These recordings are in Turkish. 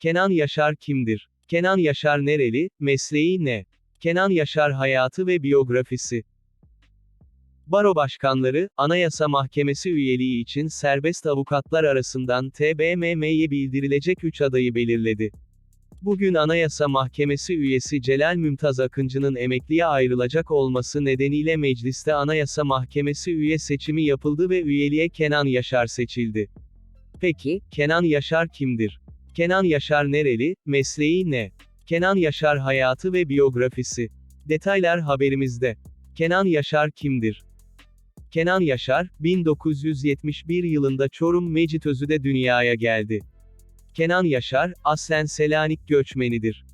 Kenan Yaşar kimdir? Kenan Yaşar nereli, mesleği ne? Kenan Yaşar hayatı ve biyografisi. Baro başkanları, Anayasa Mahkemesi üyeliği için serbest avukatlar arasından TBMM'ye bildirilecek 3 adayı belirledi. Bugün Anayasa Mahkemesi üyesi Celal Mümtaz Akıncı'nın emekliye ayrılacak olması nedeniyle mecliste Anayasa Mahkemesi üye seçimi yapıldı ve üyeliğe Kenan Yaşar seçildi. Peki, Kenan Yaşar kimdir? Kenan Yaşar nereli, mesleği ne? Kenan Yaşar hayatı ve biyografisi. Detaylar haberimizde. Kenan Yaşar kimdir? Kenan Yaşar, 1971 yılında Çorum Mecitözü'de dünyaya geldi. Kenan Yaşar, aslen Selanik göçmenidir.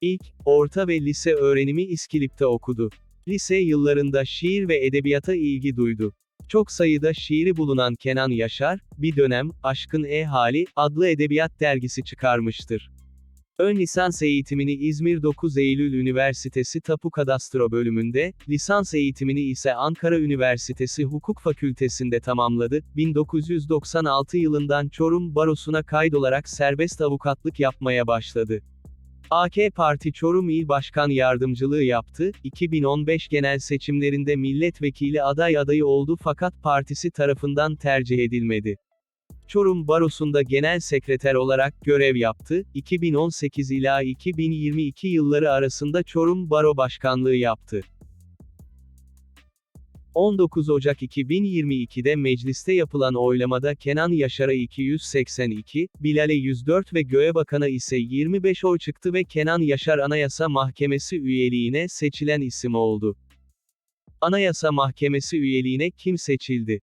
İlk, orta ve lise öğrenimi İskilip'te okudu. Lise yıllarında şiir ve edebiyata ilgi duydu. Çok sayıda şiiri bulunan Kenan Yaşar, bir dönem, Aşkın E Hali, adlı edebiyat dergisi çıkarmıştır. Ön lisans eğitimini İzmir 9 Eylül Üniversitesi Tapu Kadastro bölümünde, lisans eğitimini ise Ankara Üniversitesi Hukuk Fakültesinde tamamladı. 1996 yılından Çorum Barosu'na kaydolarak serbest avukatlık yapmaya başladı. AK Parti Çorum İl Başkan Yardımcılığı yaptı, 2015 genel seçimlerinde milletvekili aday adayı oldu fakat partisi tarafından tercih edilmedi. Çorum Barosu'nda genel sekreter olarak görev yaptı, 2018 ila 2022 yılları arasında Çorum Baro Başkanlığı yaptı. 19 Ocak 2022'de mecliste yapılan oylamada Kenan Yaşar'a 282, Bilal'e 104 ve Göğebakan'a ise 25 oy çıktı ve Kenan Yaşar Anayasa Mahkemesi üyeliğine seçilen isim oldu. Anayasa Mahkemesi üyeliğine kim seçildi?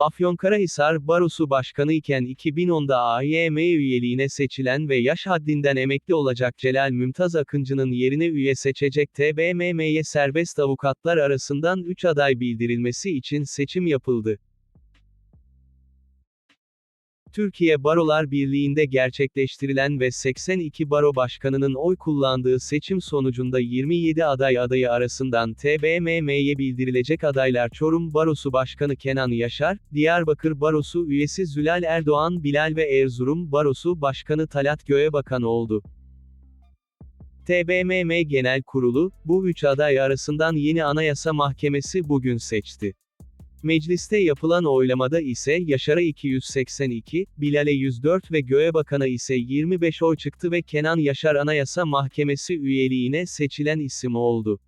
Afyonkarahisar Barosu Başkanı iken 2010'da AYM üyeliğine seçilen ve yaş haddinden emekli olacak Celal Mümtaz Akıncı'nın yerine üye seçecek TBMM'ye serbest avukatlar arasından 3 aday bildirilmesi için seçim yapıldı. Türkiye Barolar Birliği'nde gerçekleştirilen ve 82 baro başkanının oy kullandığı seçim sonucunda 27 aday adayı arasından TBMM'ye bildirilecek adaylar Çorum Barosu Başkanı Kenan Yaşar, Diyarbakır Barosu üyesi Zülal Erdoğan Bilal ve Erzurum Barosu Başkanı Talat Göğebakan oldu. TBMM Genel Kurulu, bu üç aday arasından yeni Anayasa Mahkemesi bugün seçti. Mecliste yapılan oylamada ise Yaşar'a 282, Bilal'e 104 ve Göğebakan'a ise 25 oy çıktı ve Kenan Yaşar Anayasa Mahkemesi üyeliğine seçilen isim oldu.